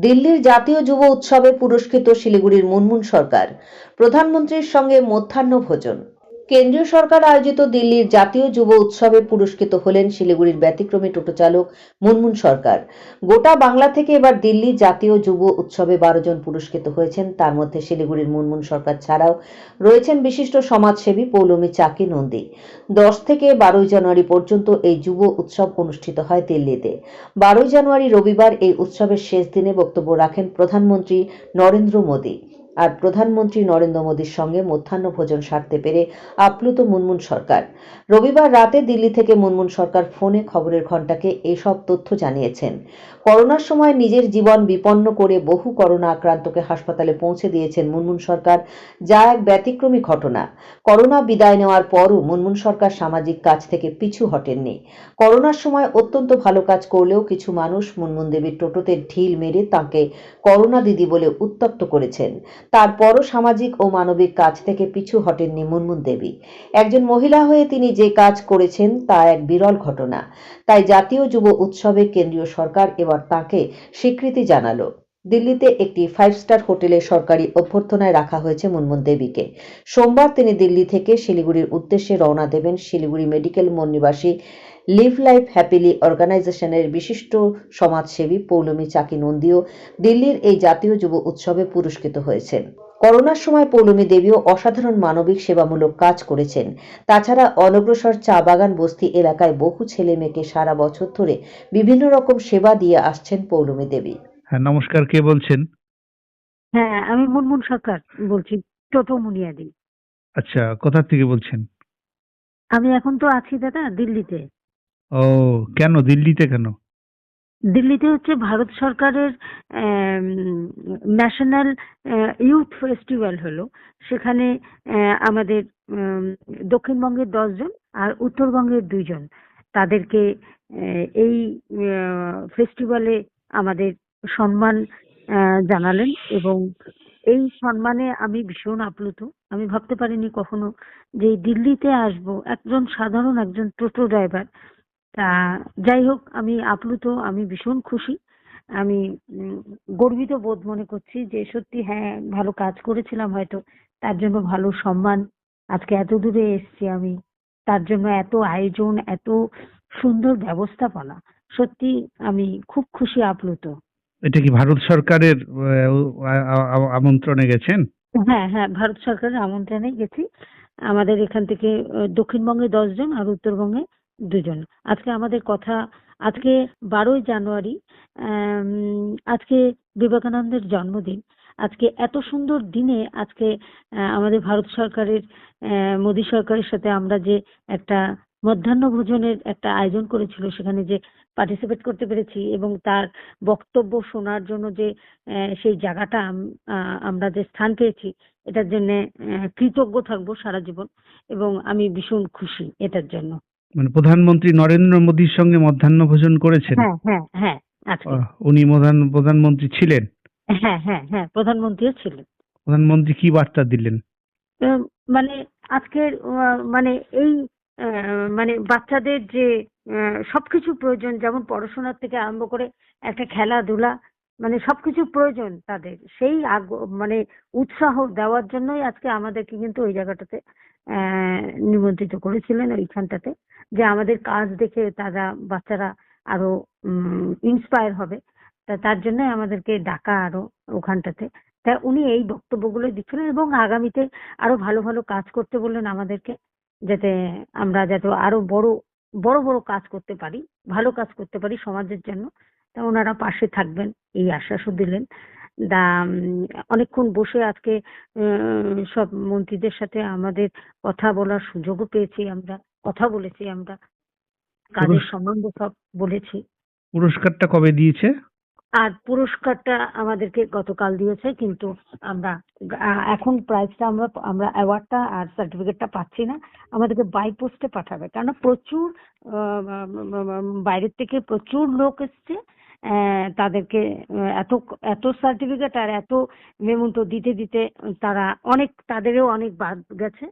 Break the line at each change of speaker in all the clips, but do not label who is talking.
দিল্লির জাতীয় যুব উৎসবে পুরস্কৃত শিলিগুড়ির মুনমুন সরকার। প্রধানমন্ত্রীর সঙ্গে মধ্যাহ্ন ভোজন। কেন্দ্রীয় সরকার আয়োজিত দিল্লির জাতীয় যুব উৎসবে পুরস্কৃত হলেন শিলিগুড়ির ব্যতিক্রমী টোটো চালক মুনমুন সরকার। গোটা বাংলা থেকে এবার দিল্লি জাতীয় যুব উৎসবে বারো জন পুরস্কৃত হয়েছেন। তার মধ্যে শিলিগুড়ির মুনমুন সরকার ছাড়াও রয়েছেন বিশিষ্ট সমাজসেবী পৌলমী চাকি নন্দী। দশ থেকে বারোই জানুয়ারি পর্যন্ত এই যুব উৎসব অনুষ্ঠিত হয় দিল্লিতে। বারোই জানুয়ারি রবিবার এই উৎসবের শেষ দিনে বক্তব্য রাখেন প্রধানমন্ত্রী নরেন্দ্র মোদী। আর প্রধানমন্ত্রী নরেন্দ্র মোদীর সঙ্গে মধ্যাহ্ন ভোজন সারতে পেরে আপ্লুত মুনমুন সরকার। রবিবার রাতে দিল্লি থেকে মুনমুন সরকার ফোনে খবরের ঘণ্টাকে এসব তথ্য জানিয়েছেন। করোনার সময় নিজের জীবন বিপন্ন করে বহু করোনা আক্রান্তকে হাসপাতালে পৌঁছে দিয়েছেন মুনমুন সরকার, যা এক ব্যতিক্রমী ঘটনা। করোনা বিদায় নেওয়ার পরও মুনমুন সরকার সামাজিক কাজ থেকে পিছু হটেননি। করোনার সময় অত্যন্ত ভালো কাজ করলেও কিছু মানুষ মুনমুন দেবীর টোটোতে ঢিল মেরে তাকে করোনা দিদি বলে উত্তপ্ত করেছেন। তারপরও সামাজিক ও মানবিক কাজ থেকে পিছু হটেননি মুনমুন দেবী। একজন মহিলা হয়ে তিনি যে কাজ করেছেন, তা এক বিরল ঘটনা। তাই জাতীয় যুব উৎসবে কেন্দ্রীয় সরকার এবার তাকে স্বীকৃতি জানালো। দিল্লিতে একটি ফাইভ স্টার হোটেলে সরকারি অভ্যর্থনায় রাখা হয়েছে মুনমুন দেবীকে। সোমবার তিনি দিল্লি থেকে শিলিগুড়ির উদ্দেশ্যে রওনা দেবেন শিলিগুড়ি মেডিকেল মোড় নিবাসী লিভ লাইফ হ্যাপিলি অর্গানাইজেশনের বিশিষ্ট সমাজসেবী পৌলমী চাকি নন্দীও দিল্লির এই জাতীয় যুব উৎসবে পুরস্কৃত হয়েছেন। করোনার সময় পৌলমী দেবীও অসাধারণ মানবিক সেবামূলক কাজ করেছেন। তাছাড়া অনগ্রসর চা বাগান বস্তি এলাকায় বহু ছেলে মেয়েকে সারা বছর ধরে বিভিন্ন রকম সেবা দিয়ে আসছেন পৌলমী দেবী।
হ্যাঁ নমস্কার কে বলছেন?
হ্যাঁ আমি মুনমুন সরকার বলছি টোটো মুনিয়াদি
আচ্ছা কোথা থেকে বলছেন?
আমি এখন তো আছি দাদা দিল্লিতে।
ও, কেন? দিল্লিতে কেন?
দিল্লিতে হচ্ছে ভারত সরকারের ন্যাশনাল ইউথ ফেস্টিভ্যাল হলো। সেখানে আমাদের দক্ষিণবঙ্গের দশজন আর উত্তরবঙ্গের দুইজন তাদেরকে এই ফেস্টিভ্যালে আমাদের সম্মান জানালেন এবং এই সম্মানে আমি ভীষণ আপ্লুত। আমি ভাবতে পারিনি কখনো যে দিল্লিতে আসব। একজন সাধারণ, একজন টোটো ড্রাইভার তা যাই হোক আমি আপ্লুত আমি ভীষণ খুশি। আমি গর্বিত বোধ মনে করছি যে সত্যি হ্যাঁ ভালো কাজ করেছিলাম হয়তো। তার জন্য ভালো সম্মান আজকে এত দূরে এসেছি আমি। তার জন্য এত আয়োজন এত সুন্দর ব্যবস্থাপনা। সত্যি আমি খুব খুশি আপ্লুত।
এটা কি ভারত সরকারের আমন্ত্রণে গেছেন?
হ্যাঁ হ্যাঁ ভারত সরকারের আমন্ত্রণে গেছি। আমাদের এখান থেকে দক্ষিণবঙ্গে দশজন আর উত্তরবঙ্গে দুজন। আজকে আমাদের কথা, আজকে বারোই জানুয়ারি আজকে বিবেকানন্দের জন্মদিন। আজকে এত সুন্দর দিনে আজকে আমাদের ভারত সরকারের মোদী সরকারের সাথে আমরা যে একটা মধ্যাহ্ন ভোজনের একটা আয়োজন করেছিল, সেখানে যে পার্টিসিপেট করতে পেরেছি এবং তার বক্তব্য শোনার জন্য যে সেই জায়গাটা আমরা যে স্থান পেয়েছি, এটার জন্য কৃতজ্ঞ থাকব সারা জীবন এবং আমি ভীষণ খুশি এটার জন্য।
মানে প্রধানমন্ত্রী নরেন্দ্র মোদীর সঙ্গে মধ্যাহ্ন ভোজন করেছেন?
হ্যাঁ হ্যাঁ হ্যাঁ আজকে
আহ, উনি প্রধান প্রধানমন্ত্রী ছিলেন?
হ্যাঁ হ্যাঁ হ্যাঁ প্রধানমন্ত্রীও ছিলেন।
প্রধানমন্ত্রী কি বার্তা দিলেন?
উম, মানে আজকের আহ, মানে এই আহ, মানে বাচ্চাদের যে আহ, সবকিছু প্রয়োজন যেমন পড়াশোনার থেকে আরম্ভ করে একটা খেলাধুলা মানে সবকিছু প্রয়োজন তাদের। সেই আগ- মানে উৎসাহ দেওয়ার জন্যই আজকে আমাদেরকে কিন্তু ওই জায়গাটাতে নিমন্ত্রিত করেছিলেন ওইখানটাতে। যে আমাদের কাজ দেখে তারা, বাচ্চারা আরও ইন্সপায়ার হবে। তা তার জন্য আমাদেরকে ডাকা আরও ওখানটাতে। তা উনি এই বক্তব্যগুলো দিচ্ছিলেন এবং আগামীতে আরও ভালো ভালো কাজ করতে বললেন আমাদেরকে, যাতে আমরা যাতে আরও বড় বড় বড় কাজ করতে পারি, ভালো কাজ করতে পারি সমাজের জন্য। তা ওনারা পাশে থাকবেন, এই আশ্বাসও দিলেন। দা অনেকক্ষণ বসে আজকে সব মন্ত্রীদের সাথে আমাদের কথা বলার সুযোগও পেয়েছি আমরা কথা বলেছি আমরা। কাজের সম্বন্ধে সব বলেছি।
পুরস্কারটা কবে দিয়েছে?
আর পুরস্কারটা আমাদেরকে গতকাল দিয়েছে কিন্তু আমরা এখন প্রাইজটা আমরা আমরা অ্যাওয়ার্ডটা আর সার্টিফিকেটটা পাচ্ছি না। আমাদেরকে বাই পোস্টে পাঠাবে। কারণ প্রচুর বাইরের থেকে প্রচুর লোক এসছে। তাদেরকে এত এত সার্টিফিকেট আর এত নেমন্ত দিতে দিতে তারা অনেক তাদেরও অনেক বাদ গেছে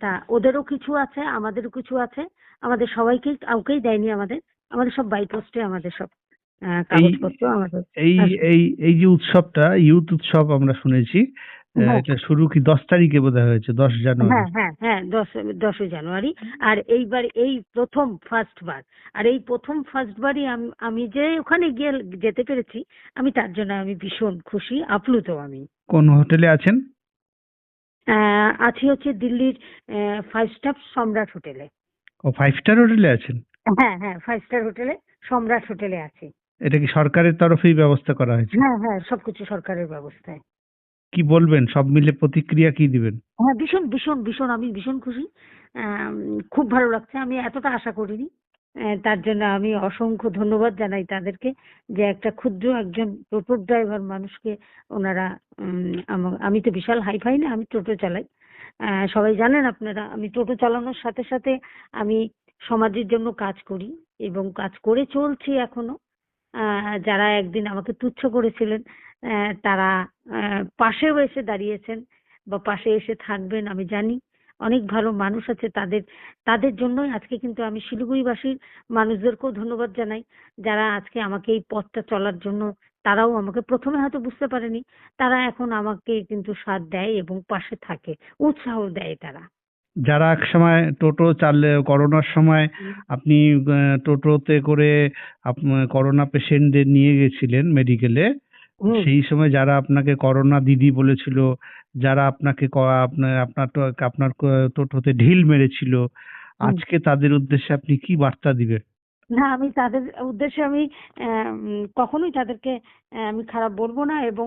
তা ওদেরও কিছু আছে আমাদেরও কিছু আছে আমাদের সবাইকেই কাউকেই দেয়নি আমাদের আমাদের সব বাই পোস্টে আমাদের সব কাগজপত্র আমাদের
এই। এই এই যে উৎসবটা ইউথ উৎসব আমরা শুনেছি। এটা শুরু কি দশ তারিখে বোধহয় হয়েছে? দশ জানুয়ারি।
হ্যাঁ হ্যাঁ হ্যাঁ দশ দশই জানুয়ারি। আর এইবার এই প্রথম ফার্স্ট বার। আর এই প্রথম ফার্স্ট বারই আম- আমি যে ওখানে গিয়ে যেতে পেরেছি আমি তার জন্য আমি ভীষণ খুশি আপ্লুত আমি।
কোন হোটেলে আছেন?
আছি হচ্ছে দিল্লির ফাইভ স্টার সম্রাট হোটেলে।
ও ফাইভ স্টার হোটেলে আছেন?
হ্যাঁ হ্যাঁ ফাইভ স্টার হোটেলে সম্রাট হোটেলে আছি।
এটা কি সরকারের তরফেই ব্যবস্থা করা হয়েছে?
হ্যাঁ হ্যাঁ সবকিছু সরকারের ব্যবস্থায়।
কি বলবেন? সব মিলে প্রতিক্রিয়া কি দিবেন?
হ্যাঁ ভীষণ ভীষণ ভীষণ, আমি ভীষণ খুশি। খুব ভালো লাগছে। আমি এতটা আশা করিনি। তার জন্য আমি অসংখ্য ধন্যবাদ জানাই তাদেরকে যে একটা ক্ষুদ্র একজন টোটো ড্রাইভার মানুষকে ওনারা আমা- তো বিশাল হাই ফাই না, আমি টোটো চালাই। সবাই জানেন আপনারা, আমি টোটো চালানোর সাথে সাথে আমি সমাজের জন্য কাজ করি এবং কাজ করে চলছি এখনও। যারা একদিন আমাকে তুচ্ছ করেছিলেন তারা পাশেও এসে দাঁড়িয়েছেন বা পাশে এসে থাকবেন আমি জানি। অনেক ভালো মানুষ আছে তাদের তাদের জন্যই আজকে কিন্তু আমি শিলিগুড়িবাসীর মানুষদেরকেও ধন্যবাদ জানাই যারা আজকে আমাকে এই পথটা চলার জন্য তারাও আমাকে প্রথমে হয়তো বুঝতে পারেনি তারা এখন আমাকে কিন্তু সাথ দেয় এবং পাশে থাকে উৎসাহ দেয় তারা।
যারা এক সময় টোটো চালে করোনার সময় আপনি টোটোতে করে করোনা পেশেন্টদের নিয়ে গেছিলেন মেডিকেলে সেই সময় যারা আপনাকে করোনা দিদি বলেছিল যারা আপনাকে ক- আপনার আপনার আপনার টোটোতে ঢিল মেরেছিল আজকে তাদের উদ্দেশ্যে আপনি কি বার্তা দিবেন?
না আমি তাদের উদ্দেশ্যে আমি কখনোই তাদেরকে আমি খারাপ বলব না এবং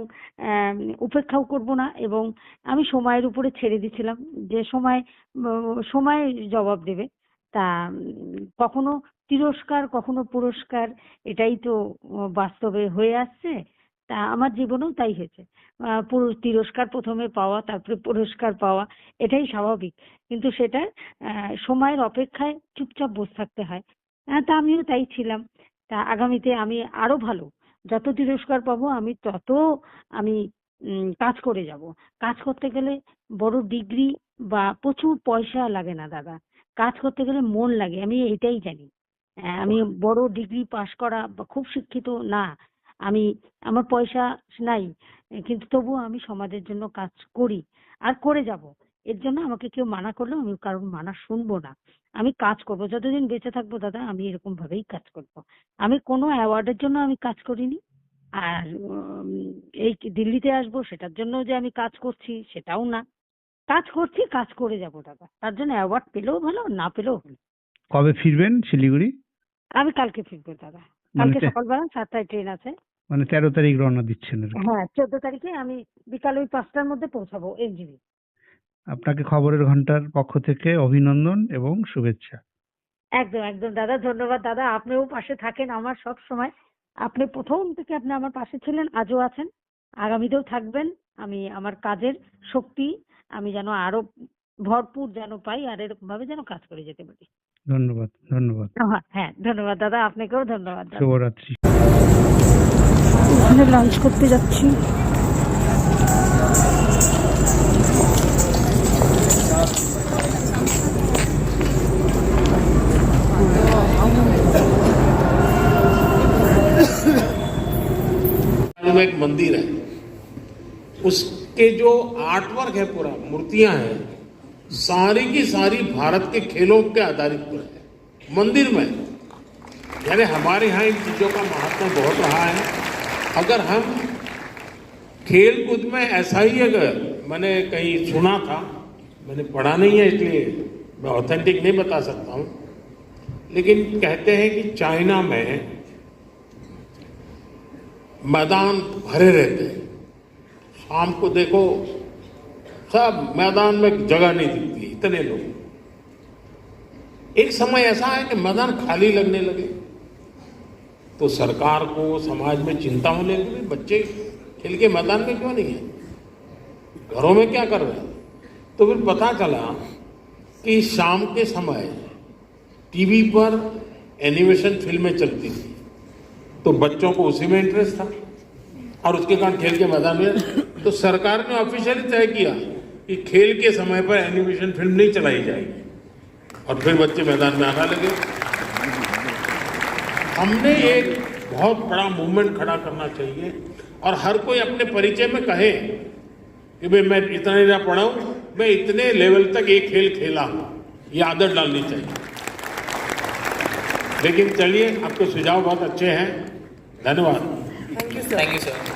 উপেক্ষাও করব না এবং আমি সময়ের উপরে ছেড়ে দিয়েছিলাম যে সময় সময় জবাব দেবে তা কখনো তিরস্কার কখনো পুরস্কার এটাই তো বাস্তবে হয়ে আসছে। তা আমার জীবনেও তাই হয়েছে। তিরস্কার প্রথমে পাওয়া তারপরে পুরস্কার পাওয়া এটাই স্বাভাবিক। কিন্তু সেটা আহ, সময়ের অপেক্ষায় চুপচাপ বসে থাকতে হয়। হ্যাঁ তা আমিও তাই ছিলাম। তা আগামীতে আমি আরও ভালো। যত তিরস্কার পাবো আমি তত আমি উম, কাজ করে যাব। কাজ করতে গেলে বড় ডিগ্রি বা প্রচুর পয়সা লাগে না দাদা। কাজ করতে গেলে মন লাগে আমি এটাই জানি। আহ, আমি বড় ডিগ্রি পাশ করা বা খুব শিক্ষিত না। আমি আমার পয়সা নাই কিন্তু তবুও আমি সমাজের জন্য কাজ করি আর করে যাব। এর জন্য আমাকে কেউ মানা করলেও আমি কারণ মানা শুনব না। আমি কাজ করব যতদিন বেঁচে থাকব দাদা আমি এরকম ভাবেই কাজ করব। আমি কোনো অ্যাওয়ার্ডের জন্য আমি কাজ করিনি আর এই দিল্লিতে আসব সেটার জন্য যে আমি কাজ করছি সেটাও না। কাজ করছি কাজ করে যাব দাদা। তার জন্য অ্যাওয়ার্ড পেলেও ভালো না পেলেও ভালো।
কবে ফিরবেন শিলিগুড়ি?
আমি কালকে ফিরবো দাদা।
মানে
কালকে সকালবেলা সাতটায় ট্রেন আছে।
মানে তেরো তারিখ রওনা দিচ্ছেন।
হ্যাঁ চোদ্দ তারিখে আমি বিকাল ওই পাঁচটার মধ্যে পৌঁছাবো এনজিবি।
আপনাকে খবরের ঘণ্টার পক্ষ থেকে অভিনন্দন এবং শুভেচ্ছা।
একদম একদম দাদা ধন্যবাদ। দাদা আপনিও পাশে থাকেন আমার সব সময়। আপনি প্রথম থেকে আপনি আমার পাশে ছিলেন আজও আছেন। আগামীতেও থাকবেন। আমি আমার কাজের শক্তি আমি যেন আরও ভরপুর যেন পাই আর এরকম ভাবে যেন কাজ করে যেতে পারি।
ধন্যবাদ ধন্যবাদ।
হ্যাঁ, হ্যাঁ ধন্যবাদ দাদা। আপনাকেও ধন্যবাদ
শুভরাত্রি।
ওখানে লাঞ্চ করতে যাচ্ছি
में एक मंदिर है उसके जो आर्ट वर्क है पूरा मूर्तियां हैं सारी की सारी भारत के खेलों के आधारित पर है मंदिर में यानी हमारे यहाँ इन चीजों का महत्व बहुत रहा है अगर हम खेल कूद में ऐसा ही अगर मैंने कहीं सुना था, मैंने पढ़ा नहीं है इसलिए मैं ऑथेंटिक नहीं बता सकता हूँ, लेकिन कहते हैं कि चाइना में मैदान भरे रहते हैं। शाम को देखो, सब मैदान में जगह नहीं दिखती, इतने लोग। एक समय ऐसा है कि मैदान खाली लगने लगे। तो सरकार को समाज में चिंता होने लगी, बच्चे खेल के मैदान में क्यों नहीं है? घरों में क्या कर रहे हैं? तो फिर पता चला कि शाम के समय टीवी पर एनिमेशन फ़िल्में चलती थी। तो बच्चों को उसी में इंटरेस्ट था और उसके कारण खेल के मैदान में तो सरकार ने ऑफिशियली तय किया कि खेल के समय पर एनिमेशन फ़िल्म नहीं चलाई जाएगी। और फिर बच्चे मैदान में आना लगे। हमने एक बहुत बड़ा मूवमेंट खड़ा करना चाहिए। और हर कोई अपने परिचय में कहे कि भाई मैं इतना ही ना पढ़ा हूँ मैं इतने लेवल तक ये खेल खेला हूँ। ये आदत डालनी चाहिए। लेकिन चलिए आपके सुझाव बहुत अच्छे हैं। धन्यवाद।
थैंक यू सर
कृपया